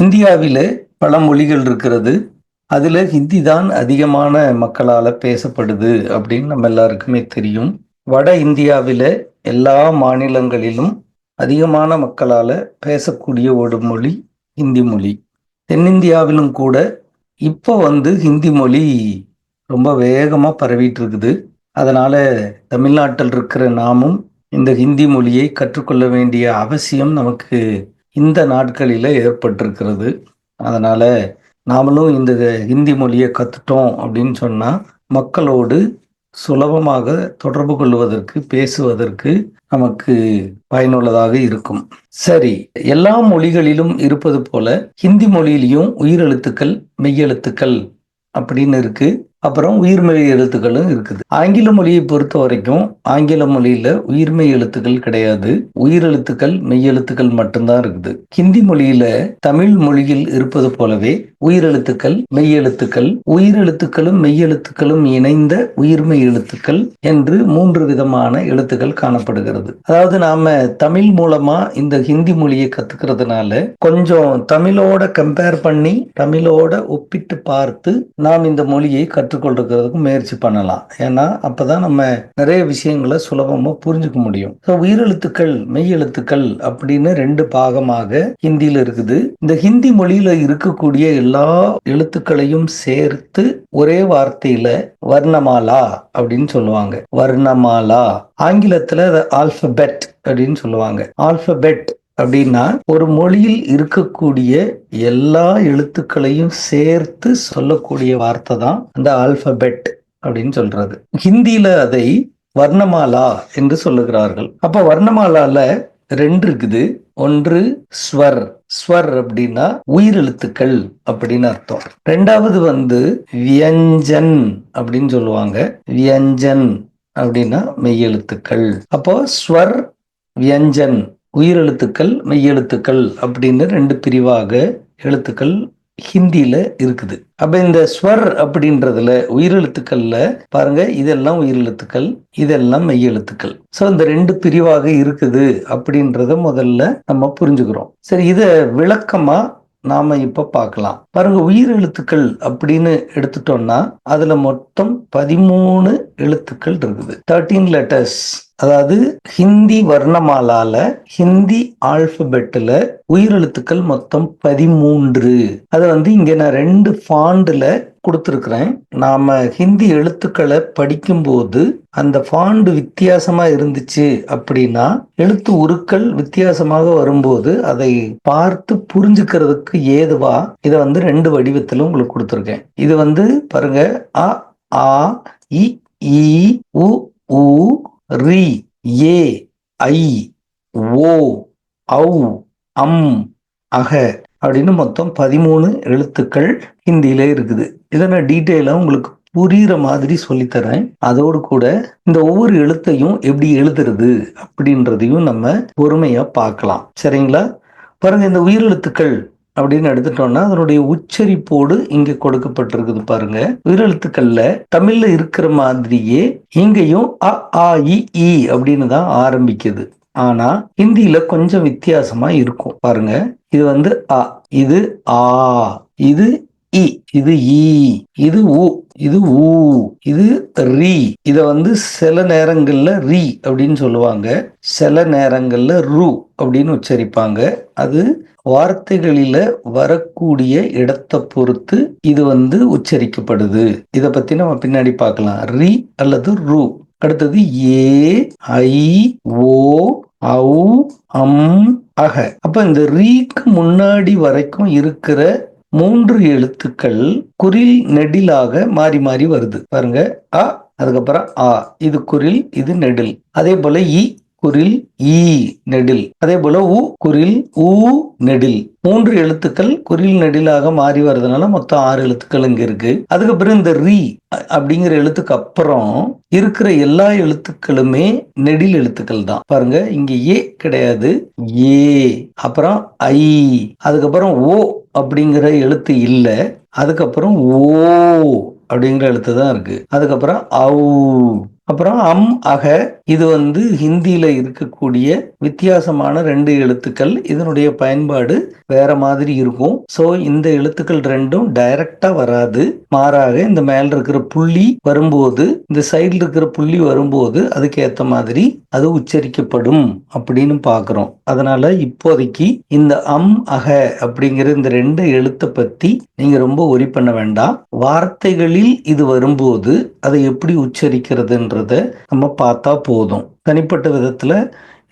இந்தியாவில் பல மொழிகள் இருக்கிறது. அதில் ஹிந்தி தான் அதிகமான மக்களால் பேசப்படுது அப்படின்னு நம்ம எல்லாருக்குமே தெரியும். வட இந்தியாவில் எல்லா மாநிலங்களிலும் அதிகமான மக்களால் பேசக்கூடிய ஒரு மொழி ஹிந்தி மொழி. தென்னிந்தியாவிலும் கூட இப்போ வந்து ஹிந்தி மொழி ரொம்ப வேகமாக பரவிட்டு இருக்குது அதனால் தமிழ்நாட்டில் இருக்கிற நாமும் இந்த ஹிந்தி மொழியை கற்றுக்கொள்ள வேண்டிய அவசியம் நமக்கு இந்த நாட்களில் ஏற்பட்டிருக்கிறது. அதனால் நாமளும் இந்த ஹிந்தி மொழியை கற்றுட்டோம் அப்படின்னு சொன்னால் மக்களோடு சுலபமாக தொடர்பு கொள்வதற்கு பேசுவதற்கு நமக்கு பயனுள்ளதாக இருக்கும். சரி எல்லா மொழிகளிலும் இருப்பது போல ஹிந்தி மொழியிலையும் உயிரெழுத்துக்கள் மெய்யெழுத்துக்கள் அப்படின்னு இருக்கு. அப்புறம் உயிர்மெய் எழுத்துக்களும் இருக்குது. ஆங்கில மொழியை பொறுத்த வரைக்கும் ஆங்கில மொழியில உயிர்மெய் எழுத்துக்கள் கிடையாது. உயிரெழுத்துக்கள் மெய்யெழுத்துக்கள் மட்டும்தான் இருக்குது. ஹிந்தி மொழியில தமிழ் மொழியில் இருப்பது போலவே உயிரெழுத்துக்கள் மெய்யெழுத்துக்கள் உயிரெழுத்துக்களும் மெய்யெழுத்துக்களும் இணைந்த உயிர்மெய் எழுத்துக்கள் என்று மூன்று விதமான எழுத்துக்கள் காணப்படுகிறது. அதாவது நாம தமிழ் மூலமா இந்த ஹிந்தி மொழியை கத்துக்கிறதுனால கொஞ்சம் தமிழோட கம்பேர் பண்ணி தமிழோட ஒப்பிட்டு பார்த்து நாம் இந்த மொழியை கற்றுக்கொள்றதுக்கு முயற்சி பண்ணலாம். ஏன்னா அப்போ தான் நம்ம நிறைய விஷயங்களை சுலபமாக புரிஞ்சுக்க முடியும். ஸோ உயிரெழுத்துக்கள் மெய்யெழுத்துக்கள் அப்படின்னு ரெண்டு பாகமாக ஹிந்தியில் இருக்குது. இந்த ஹிந்தி மொழியில் இருக்கக்கூடிய எல்லா எழுத்துக்களையும் சேர்த்து ஒரே வார்த்தையில் வர்ணமாலா அப்படின்னு சொல்லுவாங்க. வர்ணமாலா. ஆங்கிலத்தில் ஆல்பபெட் அப்படின்னு சொல்லுவாங்க. ஆல்பபெட் அப்படின்னா ஒரு மொழியில் இருக்கக்கூடிய எல்லா எழுத்துக்களையும் சேர்த்து சொல்லக்கூடிய வார்த்தை தான் அந்த ஆல்பபெட் அப்படின்னு சொல்றது. ஹிந்தியில அதை வர்ணமாலா என்று சொல்லுகிறார்கள். அப்ப வர்ணமாலால ரெண்டு இருக்குது. ஒன்று ஸ்வர். ஸ்வர் அப்படின்னா உயிரெழுத்துக்கள் அப்படின்னு அர்த்தம். ரெண்டாவது வந்து வியஞ்சன் அப்படின்னு சொல்லுவாங்க. வியஞ்சன் அப்படின்னா மெய்யெழுத்துக்கள். அப்போ ஸ்வர் வியஞ்சன் உயிரெழுத்துக்கள் மெய்யெழுத்துக்கள் அப்படின்னு ரெண்டு பிரிவாக எழுத்துக்கள் ஹிந்தியில இருக்குது. அப்ப இந்த ஸ்வர் அப்படின்றதுல உயிரெழுத்துக்கள்ல பாருங்க இதெல்லாம் உயிரெழுத்துக்கள் இதெல்லாம் மெய்யெழுத்துக்கள். சோ இந்த ரெண்டு பிரிவாக இருக்குது அப்படின்றத முதல்ல நம்ம புரிஞ்சுக்கிறோம். சரி இத விளக்கமா நாம இப்ப பார்க்கலாம் பாருங்க உயிரெழுத்துக்கள் அப்படின்னு எடுத்துட்டோம்னா அதுல மொத்தம் பதிமூணு எழுத்துக்கள் இருக்குது. தேர்ட்டீன் லெட்டர்ஸ் அதாவது ஹிந்தி வர்ணமாலால ஹிந்தி ஆல்பபெட்டில் உயிரெழுத்துக்கள் மொத்தம் பதிமூன்று. அதை வந்து இங்க நான் ரெண்டு ஃபாண்டில் கொடுத்துருக்குறேன். நாம் ஹிந்தி எழுத்துக்களை படிக்கும்போது அந்த ஃபாண்டு வித்தியாசமாக இருந்துச்சு அப்படின்னா எழுத்து உருக்கள் வித்தியாசமாக வரும்போது அதை பார்த்து புரிஞ்சுக்கிறதுக்கு ஏதுவா இதை வந்து ரெண்டு வடிவத்திலும் உங்களுக்கு கொடுத்துருக்கேன். இது வந்து பாருங்க அ ஆ இ ஈ உ உ ரி ஏ ஐ ஓ ஔ அம் அக. அப்படின்னு மொத்தம் பதிமூணு எழுத்துக்கள் ஹிந்தியிலே இருக்குது. இதை நான் டீட்டெயிலாக உங்களுக்கு புரிகிற மாதிரி சொல்லித்தரேன். அதோடு கூட இந்த ஒவ்வொரு எழுத்தையும் எப்படி எழுதுறது அப்படின்றதையும் நம்ம பொறுமையாக பார்க்கலாம். சரிங்களா? பாருங்க இந்த உயிரெழுத்துக்கள் அப்படின்னு எடுத்துட்டோம்னா அதனுடைய உச்சரிப்போடு இங்க கொடுக்கப்பட்டிருக்குது பாருங்க. உயிரெழுத்துக்கள்ல தமிழ்ல இருக்கிற மாதிரியே இங்கேயும் அ ஆ இ அப்படின்னு தான் ஆரம்பிக்குது. ஆனா ஹிந்தியில கொஞ்சம் வித்தியாசமா இருக்கும். பாருங்க. இது வந்து அ இது ஆ இது இ இது ஈ இது உ இது ஊ இது ரி. இத வந்து சில நேரங்கள்ல ரி அப்படின்னு சொல்லுவாங்க. சில நேரங்கள்ல ரு அப்படின்னு உச்சரிப்பாங்க. அது வார்த்தைகளில வரக்கூடிய இடத்தை பொறுத்து இது வந்து உச்சரிக்கப்படுது. இத பத்தி நம்ம பின்னாடி பார்க்கலாம். ரி அல்லது ரு. அடுத்தது ஏ ஐ ஓ ஔ அம் அக. அப்ப இந்த ரீக்கு முன்னாடி வரைக்கும் இருக்கிற மூன்று எழுத்துக்கள் குறில் நெடிலாக மாறி மாறி வருது. பாருங்க அ அதுக்கப்புறம் ஆ. இது குறில் இது நெடில். அதே போல இ குரில் ஈ நெடில். அதே போல உ குரில் ஊ நெடில். மூன்று எழுத்துக்கள் குறில் நெடிலாக மாறி வர்றதுனால மொத்தம் ஆறு எழுத்துக்கள் இங்க இருக்கு. அதுக்கப்புறம் இந்த ரி அப்படிங்கிற எழுத்துக்கு அப்புறம் இருக்கிற எல்லா எழுத்துக்களுமே நெடில் எழுத்துக்கள் தான். பாருங்க இங்க ஏ கிடையாது. ஏ. அப்புறம் ஐ. அதுக்கப்புறம் ஓ அப்படிங்கிற எழுத்து இல்ல. அதுக்கப்புறம் ஓ அப்படிங்கிற எழுத்து தான் இருக்கு. அதுக்கப்புறம் அவு அப்புறம் அம் அக இது வந்து ஹிந்தியில இருக்கக்கூடிய வித்தியாசமான ரெண்டு எழுத்துக்கள். இதனுடைய பயன்பாடு வேற மாதிரி இருக்கும். ஸோ இந்த எழுத்துக்கள் ரெண்டும் டைரக்டா வராது. மாறாக இந்த மேல இருக்கிற புள்ளி வரும்போது இந்த சைடில் இருக்கிற புள்ளி வரும்போது அதுக்கு ஏத்த மாதிரி அது உச்சரிக்கப்படும் அப்படின்னு பாக்குறோம் அதனால இப்போதைக்கு இந்த அம் அக அப்படிங்கிற இந்த ரெண்டு எழுத்தை பத்தி நீங்க ரொம்ப ஒரி பண்ண வேண்டாம். வார்த்தைகளில் இது வரும்போது அதை எப்படி உச்சரிக்கிறதுன்றத நம்ம பார்த்தா போதும். தனிப்பட்ட விதத்துல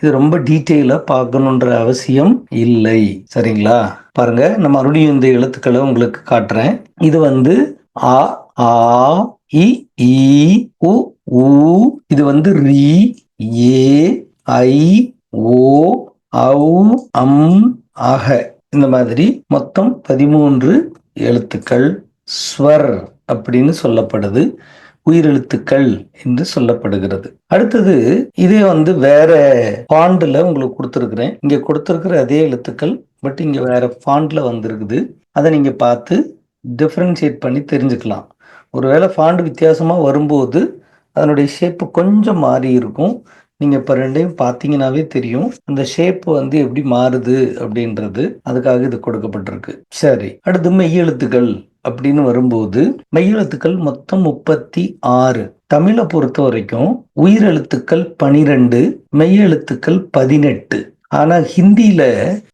இது ரொம்ப டீட்டெயிலாக பார்க்கணுன்ற அவசியம் இல்லை. சரிங்களா? பாருங்க நான் மறுபடியும் இந்த எழுத்துக்களை உங்களுக்கு காட்டுறேன். இது வந்து ஆ ஆ இ ஈ உ ஊ இது வந்து ரி ஏ ஐ ஓ ஔ அம் ஆக இந்த மாதிரி மொத்தம் பதிமூன்று எழுத்துக்கள். ஸ்வர் அப்படின்னு சொல்லப்படுது. உயிரெழுத்துக்கள் என்று சொல்லப்படுகிறது. அடுத்தது இதே வந்து வேற ஃபாண்டில் உங்களுக்கு கொடுத்துருக்குறேன். இங்கே கொடுத்துருக்கிற அதே எழுத்துக்கள் பட் இங்கே வேற ஃபாண்டில் வந்திருக்குது. அதை நீங்கள் பார்த்து டிஃப்ரென்ஷியேட் பண்ணி தெரிஞ்சுக்கலாம். ஒருவேளை ஃபாண்ட் வித்தியாசமாக வரும்போது அதனுடைய ஷேப்பு கொஞ்சம் மாறி இருக்கும். நீங்கள் இப்போ ரெண்டையும் பார்த்தீங்கன்னாவே தெரியும். அந்த ஷேப் வந்து எப்படி மாறுது அப்படின்றது. அதுக்காக இது கொடுக்கப்பட்டிருக்கு. சரி அடுத்து மெய்யெழுத்துக்கள் அப்படின்னு வரும்போது மெய்யெழுத்துக்கள் மொத்தம் முப்பத்தி ஆறு. தமிழை பொறுத்த வரைக்கும் உயிரெழுத்துக்கள் பனிரெண்டு மெய்யெழுத்துக்கள் பதினெட்டு. ஆனா ஹிந்தியில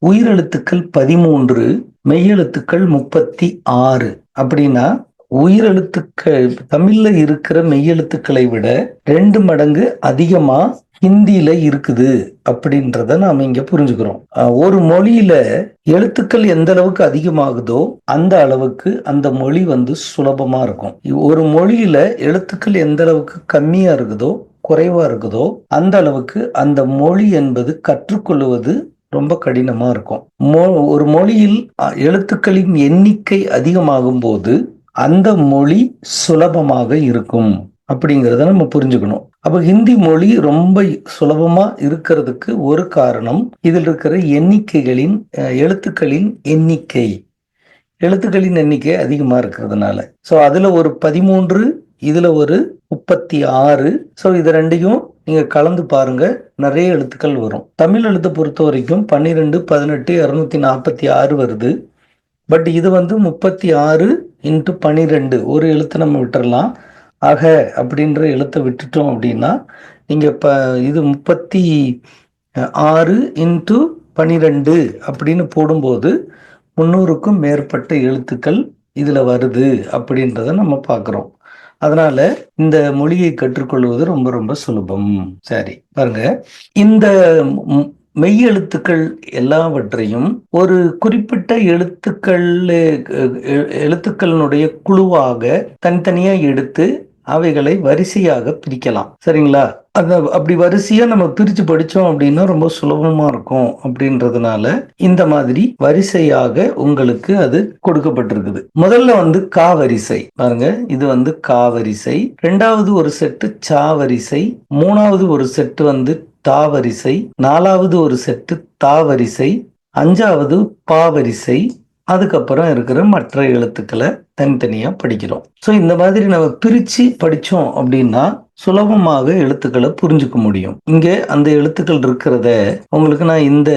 உயிரெழுத்துக்கள் பதிமூன்று மெய்யெழுத்துக்கள் முப்பத்தி ஆறு. அப்படின்னா உயிரெழுத்துக்கள் தமிழ்ல இருக்கிற மெய்யெழுத்துக்களை விட ரெண்டு மடங்கு அதிகமா ஹிந்தியில இருக்குது அப்படின்றத நாம இங்க புரிஞ்சுக்கிறோம். ஒரு மொழியில எழுத்துக்கள் எந்த அளவுக்கு அதிகமாகுதோ அந்த அளவுக்கு அந்த மொழி வந்து சுலபமா இருக்கும். ஒரு மொழியில எழுத்துக்கள் எந்த அளவுக்கு கம்மியா இருக்குதோ குறைவா இருக்குதோ அந்த அளவுக்கு அந்த மொழி என்பது கற்றுக்கொள்வது ரொம்ப கடினமா இருக்கும். மொ- ஒரு மொழியில் எழுத்துக்களின் எண்ணிக்கை அதிகமாகும் போது அந்த மொழி சுலபமாக இருக்கும் அப்படிங்கிறத நம்ம புரிஞ்சுக்கணும். அப்போ ஹிந்தி மொழி ரொம்ப சுலபமா இருக்கிறதுக்கு ஒரு காரணம் இதில் இருக்கிற எண்ணிக்கைகளின் எழுத்துக்களின் எண்ணிக்கை. எழுத்துக்களின் எண்ணிக்கை அதிகமாக இருக்கிறதுனால. ஸோ அதில் ஒரு பதிமூன்று இதில் ஒரு முப்பத்தி ஆறு. ஸோ இது ரெண்டையும் நீங்கள் கலந்து பாருங்க. நிறைய எழுத்துக்கள் வரும். தமிழ் எழுத்தை பொறுத்த வரைக்கும் பன்னிரெண்டு பதினெட்டு இரநூத்தி நாற்பத்தி ஆறு வருது. பட் இது வந்து முப்பத்தி ஆறு இன்ட்டு பன்னிரெண்டு. ஒரு எழுத்தை நம்ம விட்டுறலாம். அக அப்படின்ற எழுத்தை விட்டுட்டோம் அப்படின்னா நீங்கள் இப்போ இது முப்பத்தி ஆறு இன்ட்டு பன்னிரெண்டு அப்படின்னு போடும்போது முந்நூறுக்கும் மேற்பட்ட எழுத்துக்கள் இதில் வருது அப்படின்றத நம்ம பார்க்குறோம் அதனால இந்த மொழியை கற்றுக்கொள்வது ரொம்ப ரொம்ப சுலபம். சரி பாருங்க. இந்த மெய்யெழுத்துக்கள் எல்லாவற்றையும் ஒரு குறிப்பிட்ட எழுத்துக்கள் எழுத்துக்களினுடைய குழுவாக தனித்தனியாக எடுத்து அவைகளை வரிசையாக பிரிக்கலாம். சரிங்களா? அந்த அப்படி வரிசையா நம்ம பிரிச்சு படிச்சோம் அப்படின்னா ரொம்ப சுலபமா இருக்கும் அப்படின்றதுனால இந்த மாதிரி வரிசையாக உங்களுக்கு அது கொடுக்கப்பட்டிருக்குது. முதல்ல வந்து கா வரிசை பாருங்க இது வந்து கா வரிசை ரெண்டாவது ஒரு செட்டு சா வரிசை மூணாவது ஒரு செட்டு வந்து தா வரிசை நாலாவது ஒரு செட்டு தா வரிசை அஞ்சாவது பா வரிசை அதுக்கப்புறம் இருக்கிற மற்ற எழுத்துக்களை தனித்தனியா படிக்கிறோம். ஸோ இந்த மாதிரி நம்ம பிரிச்சு படிச்சோம் அப்படின்னா சுலபமாக எழுத்துக்களை புரிஞ்சுக்க முடியும். இங்கே அந்த எழுத்துக்கள் இருக்கிறத உங்களுக்கு நான் இந்த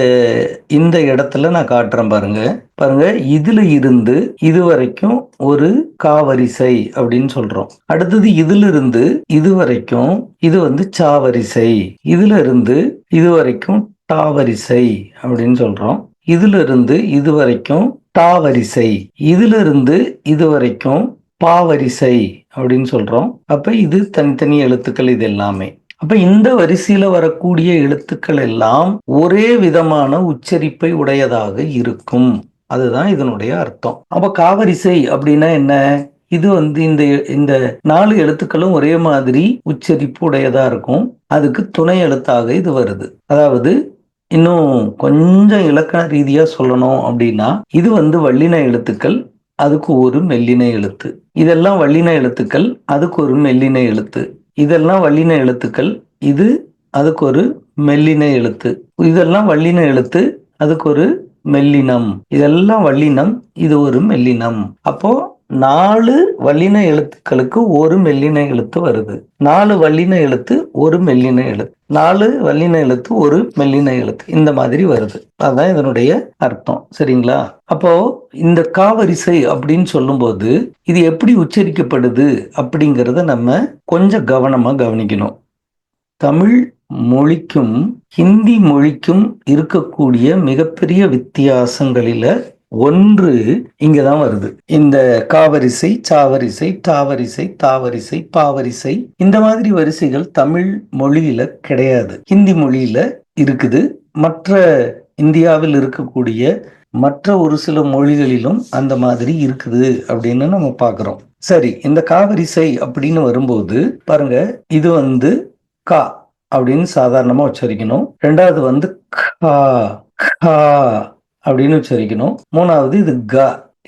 இந்த இடத்துல நான் காட்டுறேன் பாருங்க. பாருங்க இதுல இருந்து இது வரைக்கும் ஒரு காவரிசை அப்படின்னு சொல்றோம். அடுத்தது இதுல இருந்து இது வரைக்கும் இது வந்து சாவரிசை. இதுல இருந்து இது வரைக்கும் டாவரிசை அப்படின்னு சொல்றோம். இதிலிருந்து இதுவரைக்கும் இது வரைக்கும் டா வரிசை. இதிலிருந்து இதுவரைக்கும் இது வரைக்கும் பா வரிசை அப்படின்னு சொல்றோம். அப்ப இது தனித்தனி எழுத்துக்கள் இது எல்லாமே. அப்ப இந்த வரிசையில வரக்கூடிய எழுத்துக்கள் எல்லாம் ஒரே விதமான உச்சரிப்பை உடையதாக இருக்கும். அதுதான் இதனுடைய அர்த்தம். அப்ப காவரிசை அப்படின்னா என்ன? இது வந்து இந்த இந்த நாலு எழுத்துக்களும் ஒரே மாதிரி உச்சரிப்பு உடையதா இருக்கும். அதுக்கு துணை எழுத்தாக இது வருது. அதாவது இன்னும் கொஞ்சம் இலக்கண ரீதியா சொல்லணும் அப்படின்னா இது வந்து வல்லின எழுத்துக்கள் அதுக்கு ஒரு மெல்லின எழுத்து. இதெல்லாம் வல்லின எழுத்துக்கள் அதுக்கு ஒரு மெல்லின எழுத்து. இதெல்லாம் வல்லின எழுத்துக்கள் இது அதுக்கு ஒரு மெல்லின எழுத்து. இதெல்லாம் வல்லின எழுத்து அதுக்கு ஒரு மெல்லினம். இதெல்லாம் வல்லினம் இது ஒரு மெல்லினம். அப்போ நாலு வல்லின எழுத்துக்களுக்கு ஒரு மெல்லின எழுத்து வருது. நாலு வல்லின எழுத்து ஒரு மெல்லின எழுத்து. நாலு வல்லின எழுத்து ஒரு மெல்லின எழுத்து. இந்த மாதிரி வருது. அதுதான் இதனுடைய அர்த்தம். சரிங்களா? அப்போ இந்த காவரிசை அப்படின்னு சொல்லும்போது இது எப்படி உச்சரிக்கப்படுது அப்படிங்கிறத நம்ம கொஞ்சம் கவனமா கவனிக்கணும். தமிழ் மொழிக்கும் ஹிந்தி மொழிக்கும் இருக்கக்கூடிய மிகப்பெரிய வித்தியாசங்களில ஒன்று இங்கதான் வருது. இந்த காவரிசை சாவரிசை டாவரிசை தாவரிசை பாவரிசை இந்த மாதிரி வரிசைகள் தமிழ் மொழியில கிடையாது. ஹிந்தி மொழியில இருக்குது. மற்ற இந்தியாவில் இருக்கக்கூடிய மற்ற ஒரு சில மொழிகளிலும் அந்த மாதிரி இருக்குது அப்படின்னு நம்ம பார்க்குறோம். சரி இந்த காவரிசை அப்படின்னு வரும்போது பாருங்க இது வந்து கா அப்படின்னு சாதாரணமா உச்சரிக்கணும். ரெண்டாவது வந்து கா கா அப்படின்னு உச்சரிக்கணும். மூணாவது இது க.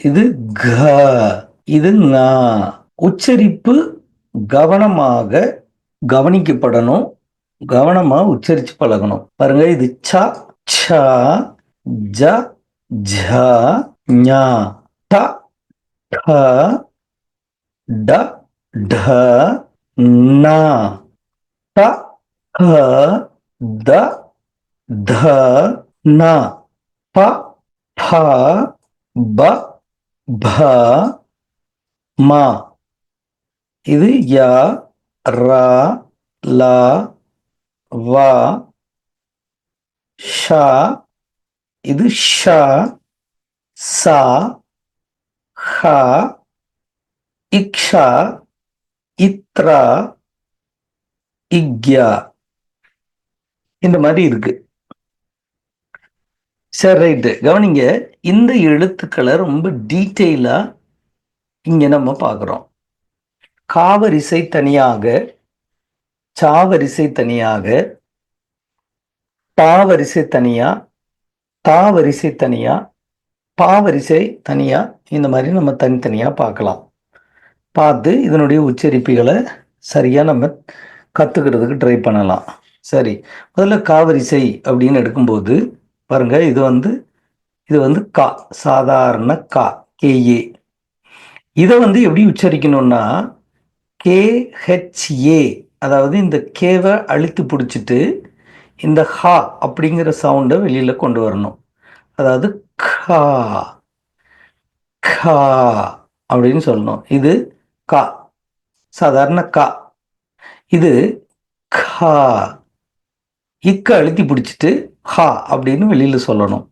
இது க. இது நா. உச்சரிப்பு கவனமாக கவனிக்கப்படணும். கவனமா உச்சரிச்சு பழகணும். பாருங்க இது ச ச ஜ ஜ ஞா ட ட ட ட ந ட த த ந ப ப ப ப ம. இது ய ர ல வ ஷ. இது ஷ ச ஹ இக்ஷா இத்ரா இக்யா. இந்த மாதிரி இருக்கு. சரி ரைட்டு கவனிங்க இந்த எழுத்துக்களை ரொம்ப டீட்டெயிலாக இங்கே நம்ம பார்க்குறோம். காவரிசை தனியாக சாவரிசை தனியாக பாவரிசை தனியாக தாவரிசை தனியாக பாவரிசை தனியாக இந்த மாதிரி நம்ம தனித்தனியாக பார்க்கலாம். பார்த்து இதனுடைய உச்சரிப்புகளை சரியாக நம்ம கற்றுக்கிறதுக்கு ட்ரை பண்ணலாம். சரி முதல்ல காவரிசை அப்படின்னு எடுக்கும்போது பாருங்க இது வந்து இது வந்து கா சாதாரண கா கேஏ. இதை வந்து எப்படி உச்சரிக்கணும்னா கேஹெச்ஏ அதாவது இந்த கேவை அழுத்து பிடிச்சிட்டு இந்த ஹா அப்படிங்கிற சவுண்டை வெளியில் கொண்டு வரணும். அதாவது கா கா அப்படின்னு சொல்லணும். இது கா சாதாரண கா. இது கா இக்க அழுத்தி பிடிச்சிட்டு ஹா அப்படின்னு வெளியில் சொல்லணும்.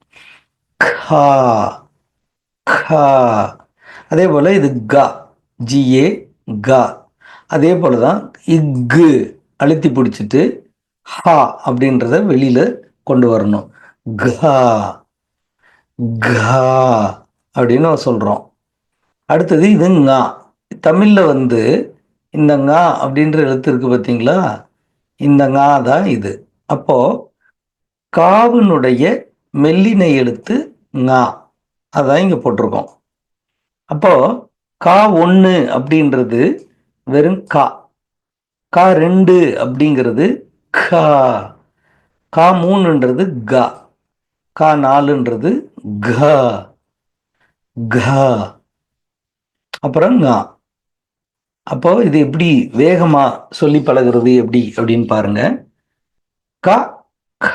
கா கா. அதே போல் இது க ஜிஏ க. அதே போல் தான் இக்கு அழுத்தி பிடிச்சிட்டு ஹா அப்படின்றத வெளியில் கொண்டு வரணும். கா கா அப்படின்னு சொல்கிறோம் அடுத்தது இது ஙா தமிழில் வந்து இந்த ஙா அப்படின்ற எழுத்து இருக்குது பார்த்தீங்களா இந்த ஞா தான் இது. அப்போது காவினுடைய மெல்லினை எழுத்து ஞா அதான் இங்கே போட்டிருக்கோம். அப்போ கா ஒன்று அப்படின்றது வெறும் கா. கா ரெண்டு அப்படிங்கிறது கா. கா மூணுன்றது க. கா நாலுன்றது க. க. அப்புறம் ஙா. அப்போ இது எப்படி வேகமாக சொல்லி பழகிறது எப்படி அப்படின்னு பாருங்க. க க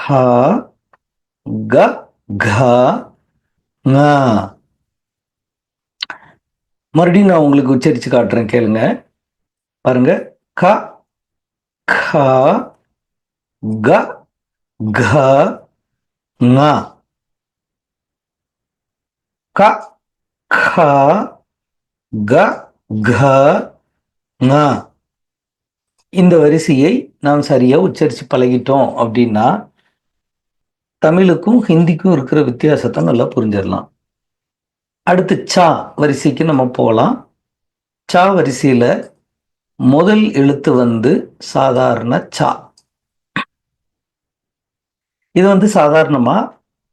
க க ங. மறுபடியும் நான் உங்களுக்கு உச்சரித்து காட்டுறேன் கேளுங்க. பாருங்க. க க க க ங. க க க க ங. இந்த வரிசையை நாம் சரியாக உச்சரித்து பழகிட்டோம் அப்படின்னா தமிழுக்கும் ஹிந்திக்கும் இருக்கிற வித்தியாசத்தை நல்லா புரிஞ்சிடலாம். அடுத்து சா வரிசைக்கு நம்ம போகலாம். சா வரிசையில் முதல் எழுத்து வந்து சாதாரண சா. இது வந்து சாதாரணமாக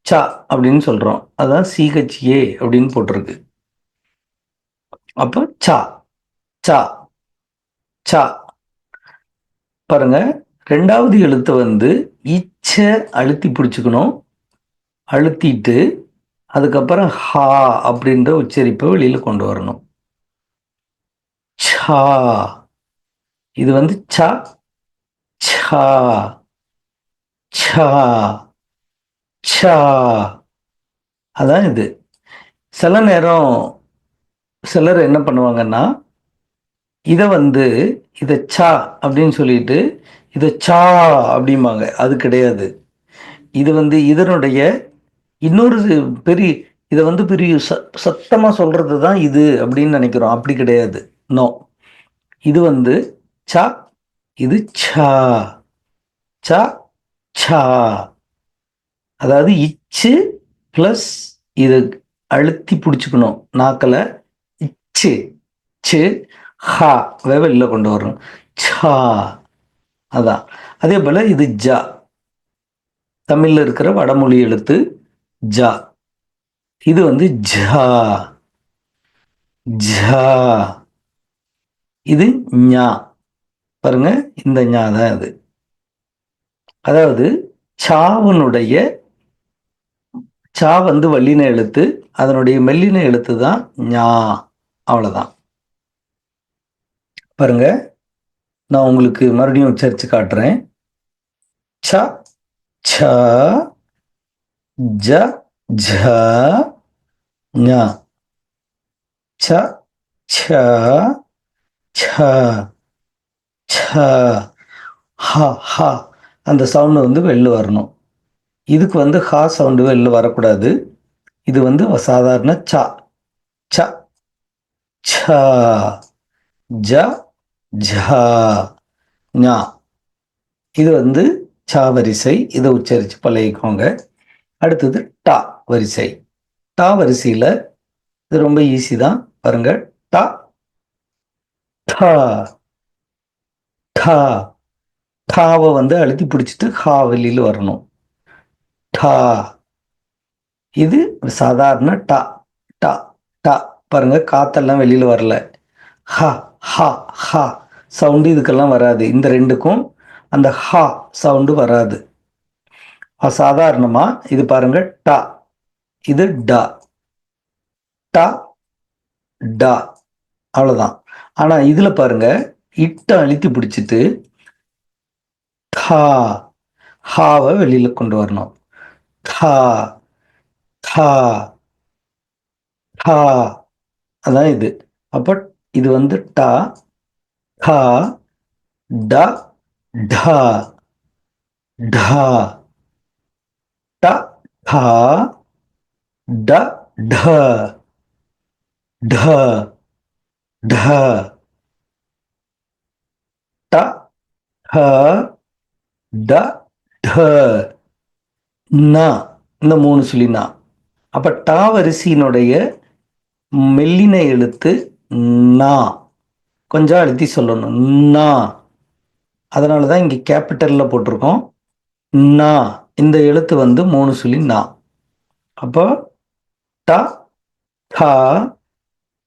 சா அப்படின்னு சொல்கிறோம் அதான் சிஹெச்ஏ அப்படின்னு போட்டிருக்கு. அப்போ சா சா சா. பாருங்க ரெண்டாவது எழுத்து வந்து இச்சை அழுத்தி பிடிச்சிக்கணும். அழுத்திட்டு அதுக்கப்புறம் ஹா அப்படின்ற உச்சரிப்பை வெளியில் கொண்டு வரணும். சா இது வந்து ச சா சா சா அதான் இது. சில நேரம் சிலர் என்ன பண்ணுவாங்கன்னா இதை வந்து இதை சா அப்படின்னு சொல்லிட்டு இதை சா அப்படிம்பாங்க. அது கிடையாது. இது வந்து இதனுடைய இன்னொரு பெரிய இதை வந்து பெரிய ச சத்தமாக சொல்கிறது தான் இது அப்படின்னு நினைக்கிறோம். அப்படி கிடையாது. நோ இது வந்து சா இது சா. சா சா. அதாவது இச்சு ப்ளஸ் இது அழுத்தி பிடிச்சிக்கணும். நாக்கில் இச்சு ச்சு ஹா வெளில கொண்டு வரணும். சா. அதான் அதே போல் இது ஜா. தமிழில் இருக்கிற வடமொழி எழுத்து ஜா. இது வந்து ஜா. ஜா. இது ஞா. பாருங்க இந்த ஞா தான் அது. அதாவது சாவனுடைய சா வந்து வல்லின எழுத்து அதனுடைய மெல்லின எழுத்து தான் ஞா. அவ்வளோதான் பாருங்க நான் உங்களுக்கு மறுபடியும் உச்சரித்து காட்டுறேன். ச ச ஜ ஜ ஞ. ச ச ச ச ஹ ஹ. அந்த சவுண்டு வந்து வெளில வரணும். இதுக்கு வந்து ஹா சவுண்டு வெளில வரக்கூடாது. இது வந்து சாதாரண ச. ச ச ஜ ஜா ஞா. இது வந்து சா வரிசை. இதை உச்சரித்து பழகிக்கோங்க. அடுத்தது டா வரிசை. டா வரிசையில் இது ரொம்ப ஈஸி தான். பாருங்க. டா. டா. டா. டாவை வந்து அழுத்தி பிடிச்சிட்டு ஹா வெளியில் வரணும். டா. இது சாதாரண டா. டா. டா. பாருங்க. காத்தெல்லாம் வெளியில் வரல. ஹா ஹா ஹா. சவுண்டு இதுக்கெல்லாம் வராது. இந்த ரெண்டுக்கும் அந்த ஹா சவுண்டு வராது. சாதாரணமாக இது பாருங்க டா. இது டா. டா டா. அவ்வளோதான் ஆனால் இதில் பாருங்க. இட்டை அழுத்தி பிடிச்சிட்டு ஹா ஹாவை வெளியில் கொண்டு வரணும். ஹா ஹா ஹா அதான் இது. அப்போ இது வந்து டா. ढ ड ढ ढ. ट ठ ड ढ. ढ ढ. ट ठ ड ढ. ந இந்த மூணு சொல்லி நா. அப்ப ட வரிசையினுடைய மெல்லின எழுத்து நா. கொஞ்சம் அழுத்தி சொல்லணும். நா. அதனால தான் இங்கே கேபிட்டலில் போட்டிருக்கோம். நா. இந்த எழுத்து வந்து மூணு சொல்லி நா. அப்போ ட ட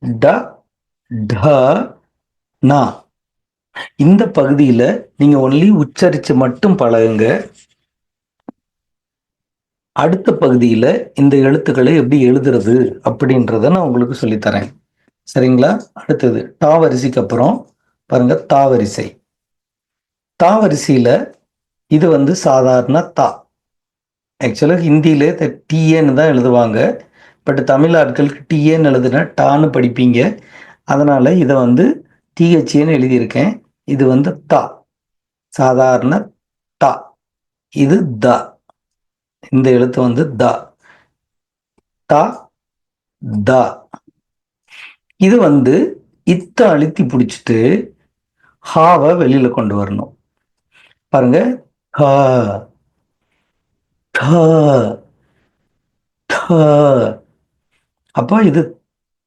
ட ட நா. இந்த பகுதியில் நீங்கள் ஒன்லி உச்சரித்து மட்டும் பழகுங்க. அடுத்த பகுதியில் இந்த எழுத்துக்களை எப்படி எழுதுறது அப்படின்றத நான் உங்களுக்கு சொல்லித்தரேன். சரிங்களா? அடுத்தது டா வரிசைக்கு அப்புறம் பாருங்க தா வரிசை தா வரிசையில் இது வந்து சாதாரண தா. ஆக்சுவலாக ஹிந்தியிலே டிஏன்னு தான் எழுதுவாங்க. பட் தமிழ் ஆட்களுக்கு டிஏன்னு எழுதுனா டான்னு படிப்பீங்க. அதனால் இதை வந்து டிஹெச்ஏன்னு எழுதியிருக்கேன். இது வந்து தா. சாதாரண தா. இது த. இந்த எழுத்து வந்து த. த த. இது வந்து இத்த அழுத்தி பிடிச்சிட்டு ஹாவை வெளியில கொண்டு வரணும். பாருங்க. அப்போ இது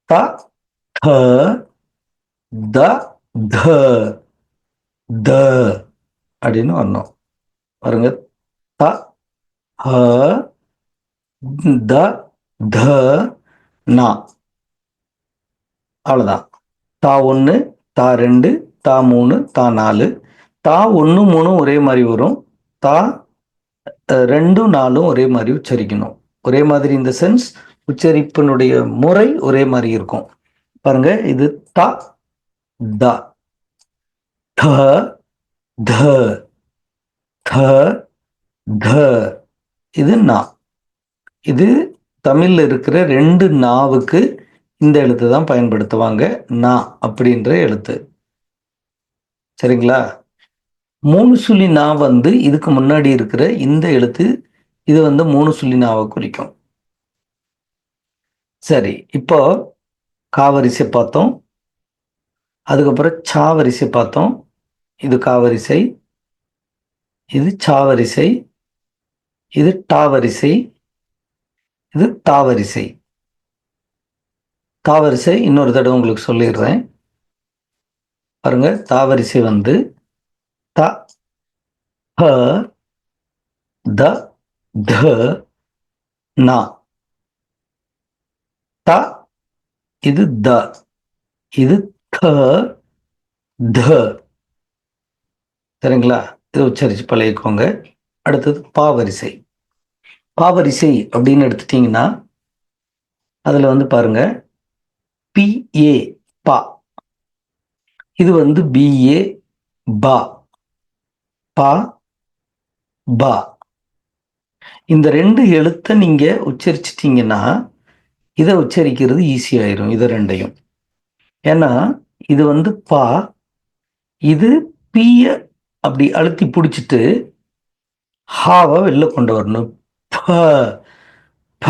த த த த அப்படின்னு வரணும். பாருங்க. த ஹ த த நா. அவ்வளோதான் தா ஒன்று தா ரெண்டு தா மூணு தா நாலு. தா ஒன்று மூணும் ஒரே மாதிரி வரும். தா ரெண்டும் நாலும் ஒரே மாதிரி உச்சரிக்கணும். ஒரே மாதிரி இந்த சென்ஸ் உச்சரிப்பினுடைய முறை ஒரே மாதிரி இருக்கும். பாருங்க இது த த. த த த த. இது நா. இது தமிழ்ல இருக்கிற ரெண்டு நாவுக்கு இந்த எழுத்து தான் பயன்படுத்துவாங்க நா அப்படின்ற எழுத்து. சரிங்களா? மூணு சுழி நா வந்து இதுக்கு முன்னாடி இருக்கிற இந்த எழுத்து இது வந்து மூணு சுழி நாவை குறிக்கும். சரி இப்போ காவரிசை பார்த்தோம். அதுக்கப்புறம் சாவரிசை பார்த்தோம். இது காவரிசை இது சாவரிசை இது டாவரிசை இது தாவரிசை தாவரிசை இன்னொரு தடவை உங்களுக்கு சொல்லிடுறேன். பாருங்க தாவரிசை வந்து த ஹ த த நா. த இது த இது த த. சரிங்களா? இதை உச்சரித்து பழகிக்கோங்க. அடுத்தது பாவரிசை. பாவரிசை அப்படின்னு எடுத்துட்டிங்கன்னா அதில் வந்து பாருங்கள் பிஏ பா. இது வந்து பிஏ பா. பா பா. இந்த ரெண்டு எழுத்தை நீங்க உச்சரிச்சிட்டிங்கன்னா இதை உச்சரிக்கிறது ஈஸியாயிரும் இது ரெண்டையும். ஏன்னா இது வந்து பா. இது பிய அப்படி அழுத்தி பிடிச்சிட்டு ஹாவை வெளில கொண்டு வரணும். ப ப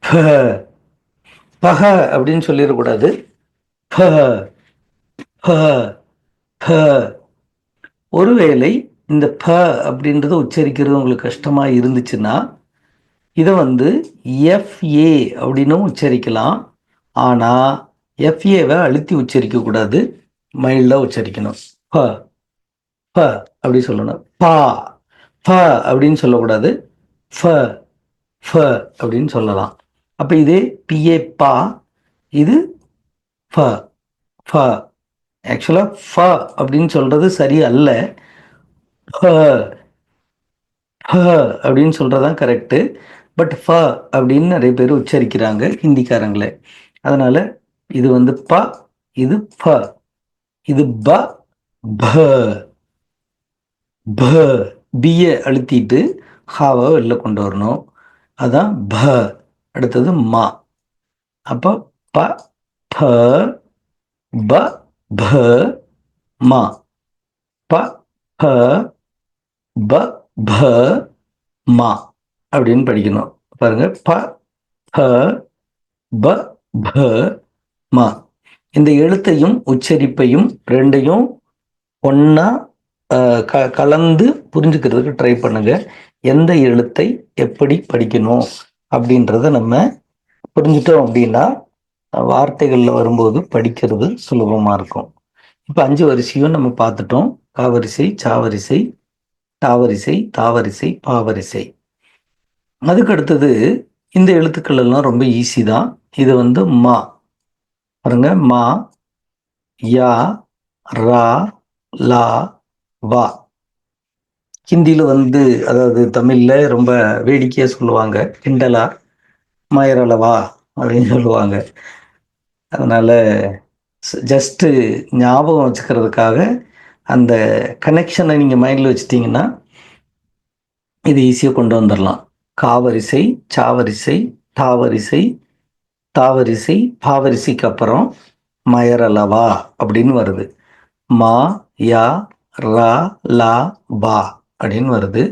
ப. பஹ அப்படின்னு சொல்லிடக்கூடாது ப ப ப ஒருவேளை இந்த ப அப்படின்றத உச்சரிக்கிறது உங்களுக்கு கஷ்டமாக இருந்துச்சுன்னா இதை வந்து எஃப்ஏ அப்படின்னும் உச்சரிக்கலாம். ஆனால் எஃப்ஏவை அழுத்தி உச்சரிக்கக்கூடாது மைல்டாக உச்சரிக்கணும். ப ப அப்படி சொல்லணும். பா ப அப்படின்னு சொல்லக்கூடாது ஃப ஃப அப்படின்னு சொல்லலாம். அப்போ இதே பிஏ பா இது ஃப ஃப ஆக்சுவலாக ஃப அப்படின்னு சொல்கிறது சரி அல்ல. ஃப ஃப அப்படின்னு சொல்கிறது தான் கரெக்டு பட் ஃப அப்படின்னு நிறைய பேர் உச்சரிக்கிறாங்க ஹிந்திக்காரங்களே. அதனால் இது வந்து ப இது ஃப இது ப ப. ப. பிஏ அழுத்திட்டு ஹாவை வெளில கொண்டு வரணும். அதான் ப. அடுத்தது மா. அப்போ ப ப ப ப மா. ப ப ப ப மா அப்படின்னு படிக்கணும். பாருங்க. ப ப ப ப மா. இந்த எழுத்தையும் உச்சரிப்பையும் ரெண்டையும் ஒன்னா க கலந்து புரிஞ்சுக்கிறதுக்கு ட்ரை பண்ணுங்க. எந்த எழுத்தை எப்படி படிக்கணும்? அப்படின்றத நம்ம புரிஞ்சுட்டோம் அப்படின்னா வார்த்தைகளில் வரும்போது படிக்கிறது சுலபமாக இருக்கும். இப்போ அஞ்சு வரிசையும் நம்ம பார்த்துட்டோம். காவரிசை சாவரிசை தாவரிசை தாவரிசை பாவரிசை. அதுக்கு அடுத்தது இந்த எழுத்துக்கள் எல்லாம் ரொம்ப ஈஸி தான். இது வந்து மா. பாருங்க மா யா ரா லா வா. ஹிந்தியில் வந்து அதாவது தமிழில் ரொம்ப வேடிக்கையாக சொல்லுவாங்க. கிண்டலா மயரளவா அப்படின்னு சொல்லுவாங்க. அதனால் ஜஸ்ட்டு ஞாபகம் வச்சுக்கிறதுக்காக அந்த கனெக்ஷனை நீங்கள் மைண்டில் வச்சிட்டிங்கன்னா இது ஈஸியாக கொண்டு வந்துடலாம் காவரிசை சாவரிசை தாவரிசை தாவரிசை பாவரிசைக்கு அப்புறம் மயரளவா அப்படின்னு வருது. மா யா ரா லா பா. அப்படின்னு வருது.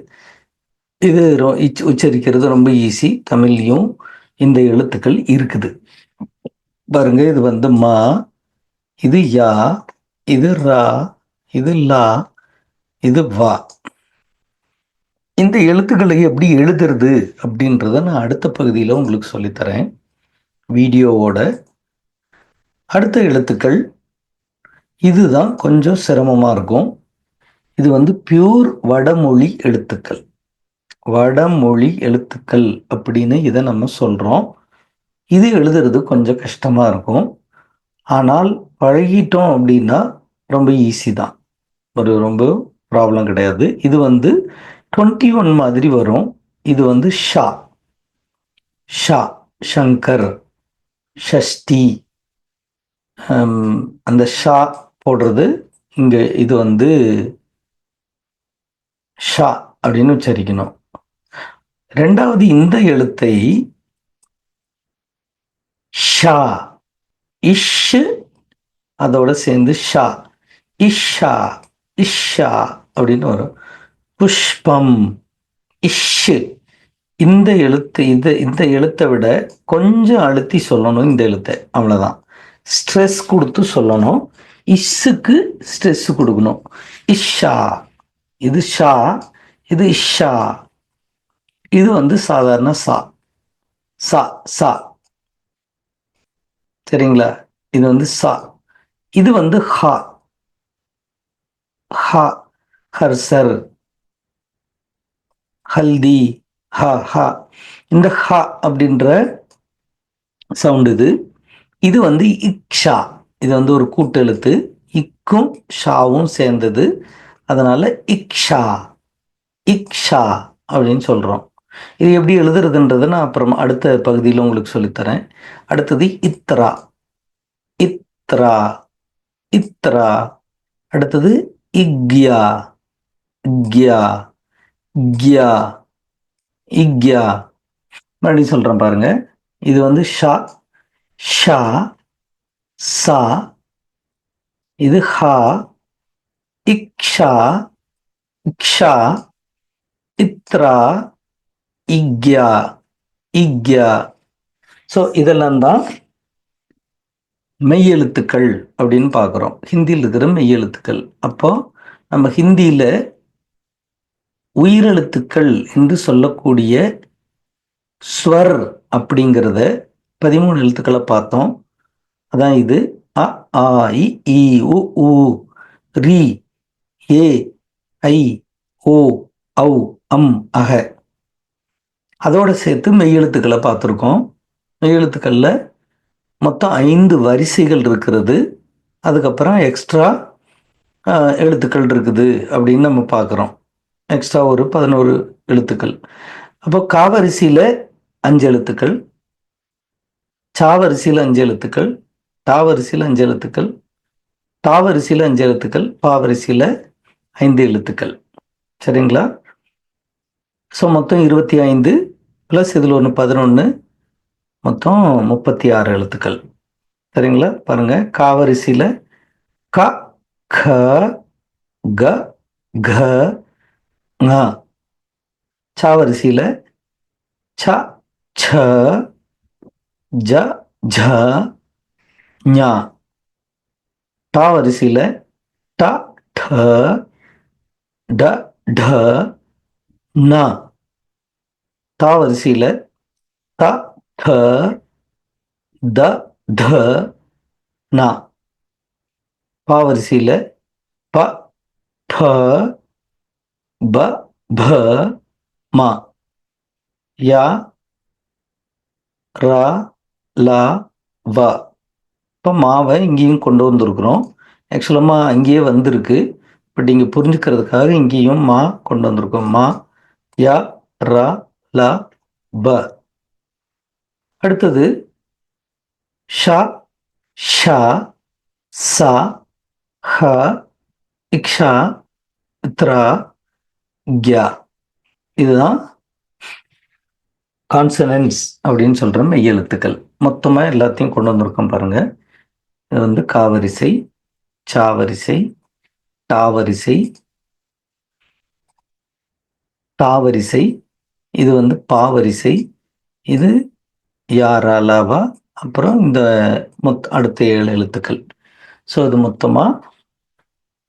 இது உச்சரிக்கிறது ரொம்ப ஈஸி தமிழ்லையும் இந்த எழுத்துக்கள் இருக்குது. பாருங்க இது வந்து மா இது யா இது ரா இது லா இது வா. இந்த எழுத்துக்களை எப்படி எழுதுறது அப்படின்றத நான் அடுத்த பகுதியில் உங்களுக்கு சொல்லித்தரேன். வீடியோவோட. அடுத்த எழுத்துக்கள். இதுதான் கொஞ்சம் சிரமமாக இருக்கும். இது வந்து பியூர் வடமொழி எழுத்துக்கள். வடமொழி எழுத்துக்கள் அப்படின்னு இதை நம்ம சொல்கிறோம் இது எழுதுறது கொஞ்சம் கஷ்டமாக இருக்கும். ஆனால் பழகிட்டோம் அப்படின்னா ரொம்ப ஈஸி தான். ஒரு ரொம்ப ப்ராப்ளம் கிடையாது. இது வந்து டுவெண்ட்டி ஒன் மாதிரி வரும். இது வந்து ஷா. ஷா ஷங்கர் ஷஷ்டி. அந்த ஷா போடுறது இங்கே இது வந்து ஷா அப்படின்னு உச்சரிக்கணும். ரெண்டாவது இந்த எழுத்தை ஷா இஷ் அதோட சேர்ந்து ஷா. இஷா இஷா அப்படின்னு வரும். புஷ்பம் இஷ் இந்த எழுத்து இது இந்த எழுத்தை விட கொஞ்சம் அழுத்தி சொல்லணும் இந்த எழுத்தை. அவ்வளோதான் ஸ்ட்ரெஸ் கொடுத்து சொல்லணும். இஷ்ஷுக்கு ஸ்ட்ரெஸ் கொடுக்கணும். இஷா இது ஷா இது இஷா இது வந்து சாதாரண சா. சா சா. சரிங்களா? இது வந்து சா. இது வந்து ஹா. ஹா ஹர்சர் ஹல்தி ஹா ஹா. இந்த ஹா அப்படின்ற சவுண்ட் இது. இது வந்து இக்ஷா. இது வந்து ஒரு கூட்டெழுத்து. இக்கும் ஷாவும் சேர்ந்தது. அதனால் இக்ஷா இக்ஷா அப்படின்னு சொல்கிறோம் இது எப்படி எழுதுறதுன்றது நான் அப்புறம் அடுத்த பகுதியில் உங்களுக்கு சொல்லித்தரேன். அடுத்தது இத்ரா இத்ரா இத்ரா. அடுத்தது இக்யா இக்யா இக்யா இக்யா மறுபடியும் சொல்கிறேன் பாருங்க. இது வந்து ஷா ஷா சா இது ஹா இக்ஷா இக்ஷா இத்ரா இக்யா இக்யா. ஸோ இதெல்லாம் தான் மெய்யெழுத்துக்கள் அப்படின்னு பார்க்குறோம். ஹிந்தியில் இருக்கிற மெய்யெழுத்துக்கள். அப்போ நம்ம ஹிந்தியில் உயிரெழுத்துக்கள் என்று சொல்லக்கூடிய ஸ்வர் அப்படிங்கிறத பதிமூணு எழுத்துக்களை பார்த்தோம். அதான் இது அ ஆ இ உ ஊ ரி. ஏ ஐ ஓ ஔ அம் அக. அதோடு சேர்த்து மெய்யெழுத்துக்களை பார்த்துருக்கோம். மெய்யெழுத்துக்களில் மொத்தம் ஐந்து வரிசைகள் இருக்கிறது. அதுக்கப்புறம் எக்ஸ்ட்ரா எழுத்துக்கள் இருக்குது அப்படின்னு நம்ம பார்க்குறோம். எக்ஸ்ட்ரா ஒரு பதினோரு எழுத்துக்கள். அப்போ காவரிசையில் அஞ்சு எழுத்துக்கள். சாவரிசையில் அஞ்சு எழுத்துக்கள். தாவரிசையில் அஞ்சு எழுத்துக்கள். தாவரிசையில் அஞ்சு எழுத்துக்கள். பாவரிசையில் ஐந்து எழுத்துக்கள். சரிங்களா? ஸோ மொத்தம் இருபத்தி ஐந்து ப்ளஸ் இதில் ஒன்று பதினொன்று மொத்தம் முப்பத்தி ஆறு எழுத்துக்கள். சரிங்களா? பாருங்க. காவரிசியில் க க க க ங. சாவரிசியில் ச ச ஜ ஜ ஞா. டா வரிசையில் ட ட ட ட ந. த வரிசையில் த ட த ட ந. ப வரிசையில் ப ட ப ப ம. யா ரா லா வ. இப்போ மாவை இங்கேயும் கொண்டு வந்திருக்கிறோம். ஆக்சுவலமாக அங்கேயே வந்திருக்கு. பட் இங்கே புரிஞ்சுக்கிறதுக்காக இங்கேயும் மா கொண்டு வந்திருக்கோம். மா யா ரா லா ப. அடுத்தது ஷா ஷா சா ஹ இக்ஷா இத்ரா கியா. இதுதான் கான்சனன்ஸ் அப்படின்னு சொல்கிற மெய்யெழுத்துக்கள் மொத்தமாக எல்லாத்தையும் கொண்டு வந்திருக்கோம் பாருங்க. இது வந்து காவரிசை சாவரிசை டாவரிசை தாவரிசை இது வந்து பாவரிசை இது யாராலாவா அப்புறம் இந்த மொத் அடுத்த ஏழு எழுத்துக்கள். ஸோ இது மொத்தமாக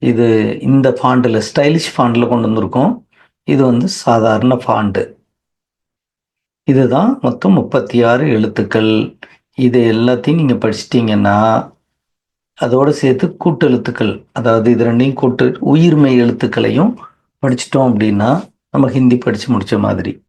இது இந்த ஃபாண்டில் ஸ்டைலிஷ் ஃபாண்டில் கொண்டு வந்திருக்கோம். இது வந்து சாதாரண ஃபாண்டு இதுதான் மொத்தம் முப்பத்தி ஆறு எழுத்துக்கள். இது எல்லாத்தையும் நீங்கள் படிச்சிட்டிங்கன்னா அதோடு சேர்த்து கூட்டெழுத்துக்கள் அதாவது இது ரெண்டையும் கூட்டு உயிர்மெய் எழுத்துக்களையும் படிச்சிட்டோம் அப்படின்னா நம்ம ஹிந்தி படித்து முடித்த மாதிரி.